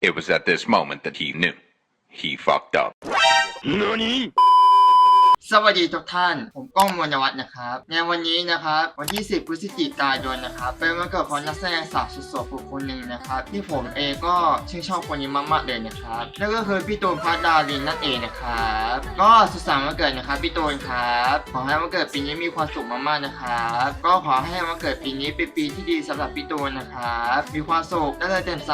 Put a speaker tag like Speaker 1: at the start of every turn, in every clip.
Speaker 1: It was at this moment that he knew. He fucked up.
Speaker 2: 何
Speaker 3: สวัสดีทุกท่าน ผมก้องมวลวัฒน์นะครับ ในวันนี้นะครับ วันที่ 10 พฤศจิกายนนะครับ เป็นวันเกิดของนักแสดงสาวสุดสวยคนหนึ่งนะครับ ที่ผมเองก็ชื่นชอบคนนี้มากๆเลยนะครับ นั่นก็คือพี่ตูนพัดดารินนั่นเองนะครับ ก็สุขสันต์วันเกิดนะครับพี่ตูนครับ ขอให้วันเกิดปีนี้มีความสุขมากๆนะครับ ก็ขอให้วันเกิดปีนี้เป็นปีที่ดีสำหรับพี่ตูนนะครับ มีความสุขน่าจะเต็มใส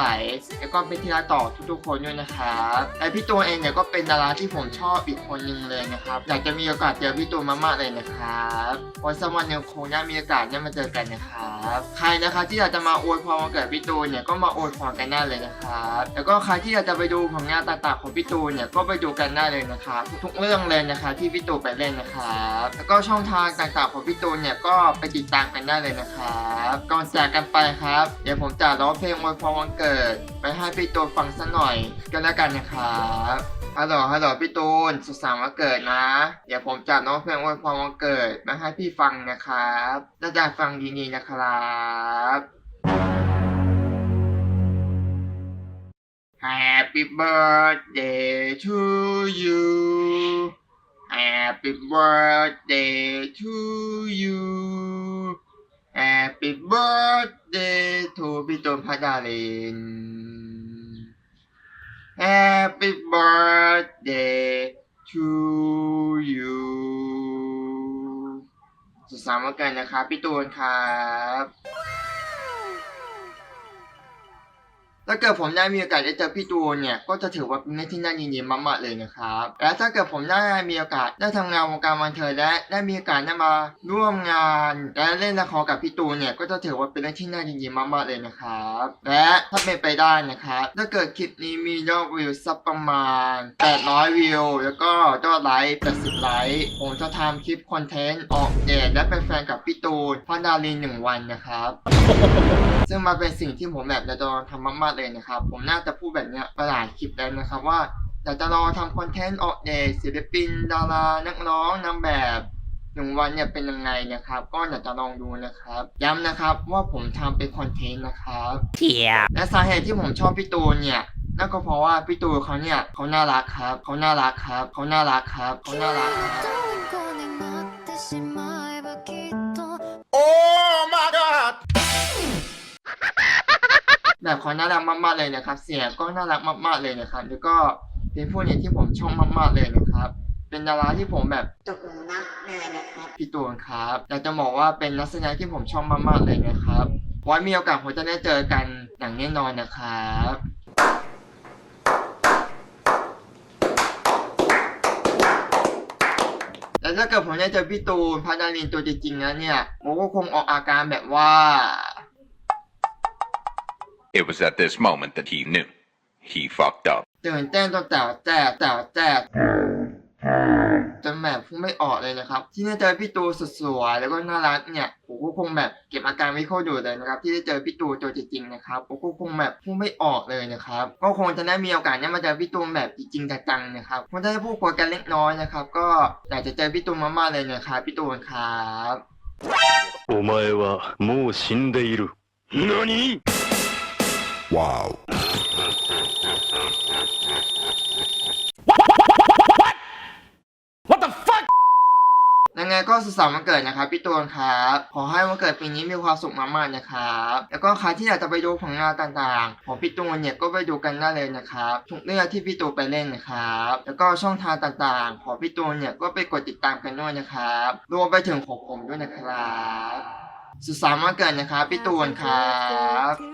Speaker 3: แล้วก็เป็นที่รักต่อทุกๆคนด้วยนะครับและพี่ตูนเองเนี่ยก็เป็นดาราที่ผมชอบอีกคนหนึ่งเลยนะครับ อยากจะมีโอกาสเจอพี่ตูนมากๆเลยนะครับวันสักวันหนึ่งคงได้มีโอกาสได้มาเจอกันนะครับใครนะครับที่อยากจะมาอวยพรวันเกิดพี่ตูนเนี่ยก็มาอวยพรกันได้เลยนะครับแล้วก็ใครที่อยากจะไปดูผลงานต่างๆของพี่ตูนเนี่ยก็ไปดูกันได้เลยนะครับทุกเรื่องเลยนะครับที่พี่ตูนไปเล่นนะครับแล้วก็ช่องทางต่างๆของพี่ตูนเนี่ยก็ไปติดตามกันได้เลยนะครับก่อนจากกันไปครับ เดี๋ยวผมจะร้องเพลงอวยพรวันเกิด ไปให้พี่ตูนฟังสักหน่อยกันแล้วกันนะครับ ฮัลโหลฮัลโหลพี่ตูน สุขสันต์วันเกิดนะ เดี๋ยวผมจะร้องเพลงอวยพรวันเกิดมาให้พี่ฟังนะครับน่าจะฟังดีๆนะครับ Happy birthday to you Happy birthday to you Happy birthday to พี่ตูนพัดาลิน Happy birthday to you สุขสันต์วันเกิดนะครับพี่ตูนครับ ถ้าเกิดผมได้มีโอกาสได้เจอพี่ตูนเนี่ยก็จะถือว่าเป็นเรื่องที่น่ายินดีมากๆเลยนะครับ และถ้าเกิดผมได้มีโอกาสได้ทำงานวงการบันเทิงและได้มีโอกาสได้มาร่วมงานและเล่นละครกับพี่ตูนเนี่ยก็จะถือว่าเป็นเรื่องที่น่ายินดีมากๆเลยนะครับ และถ้าเป็นไปได้นะครับถ้าเกิดคลิปนี้มียอดวิวสักประมาณ 800 วิว แล้วก็ยอดไลค์80 ไลค์ผมจะทำคลิปคอนเทนต์ออกเดทและเป็นแฟนกับพี่ตูนพันดาลีหนึ่งวันนะครับ ซึ่งมาเป็นสิ่งที่ผมแบบอยากจะลองทำมากๆเลยนะครับ ผมน่าจะพูดแบบเนี้ยไปหลายคลิปแล้วนะครับว่าอยากจะลองทำคอนเทนต์ออกเดทศิลปิน ดารา นักร้องนางแบบหนึ่งวันเนี่ยเป็นยังไงนะครับ ก็อยากจะลองดูนะครับ ย้ำนะครับว่าผมทำเป็นคอนเทนต์นะครับและสาเหตุที่ผมชอบพี่ตูนเนี่ยนั่นก็เพราะว่าพี่ตูนเขาเนี่ยเขาน่ารักครับเขาน่ารักครับเขาน่ารักครับเขาน่ารักครับ แบบเขาน่ารักมากๆเลยนะครับ เสียงก็น่ารักมากๆเลยนะครับ แล้วก็เป็นผู้เนี่ยที่ผมชอบมากๆเลยนะครับ เป็นดาราที่ผมแบบตกหลุมรักเลยนะครับพี่ตูนครับอยากจะบอกว่าเป็นนักแสดงที่ผมชอบมากๆเลยนะครับไว้มีโอกาสผมจะได้เจอกันอย่างแน่นอนนะครับแล้วถ้าเกิดผมได้เจอพี่ตูนพาดารินตัวจริงๆแล้วเนี่ยผมก็คงออกอาการแบบว่า
Speaker 1: It was at this moment that he knew. He fucked up.
Speaker 3: ตื่นเต้นจนแต่แตกแต่แตกจนแบบพูดไม่ออกเลยนะครับ ที่ได้เจอพี่ตูสุดสวยแล้วก็น่ารักเนี่ยผมก็คงแบบเก็บอาการไม่เข้าอยู่เลยนะครับ ที่ได้เจอพี่ตูตัวจริงๆนะครับผมก็คงแบบพูดไม่ออกเลยนะครับ ก็คงจะได้มีโอกาสได้มาเจอพี่ตูนแบบจริงๆจังๆนะครับคงได้พูดคุยกันเล็กน้อยนะครับ ก็อยากจะเจอพี่ตูนมากๆเลยนะครับพี่ตูนครับ
Speaker 2: お前はもう死んでいる。何
Speaker 4: Wow.
Speaker 3: ยังไงก็สุขสันต์วันเกิดนะครับพี่ตูนครับ ขอให้วันเกิดปีนี้มีความสุขมากๆนะครับ แล้วก็ใครที่อยากจะไปดูผลงานต่างๆ ของพี่ตูนเนี่ยก็ไปดูกันได้เลยนะครับทุกเรื่องที่พี่ตูนไปเล่นนะครับ แล้วก็ช่องทางต่างๆ ของพี่ตูนเนี่ยก็ไปกดติดตามกันด้วยนะครับ รวมไปถึงของผมด้วยนะครับ สุขสันต์วันเกิดนะครับพี่ตูนครับ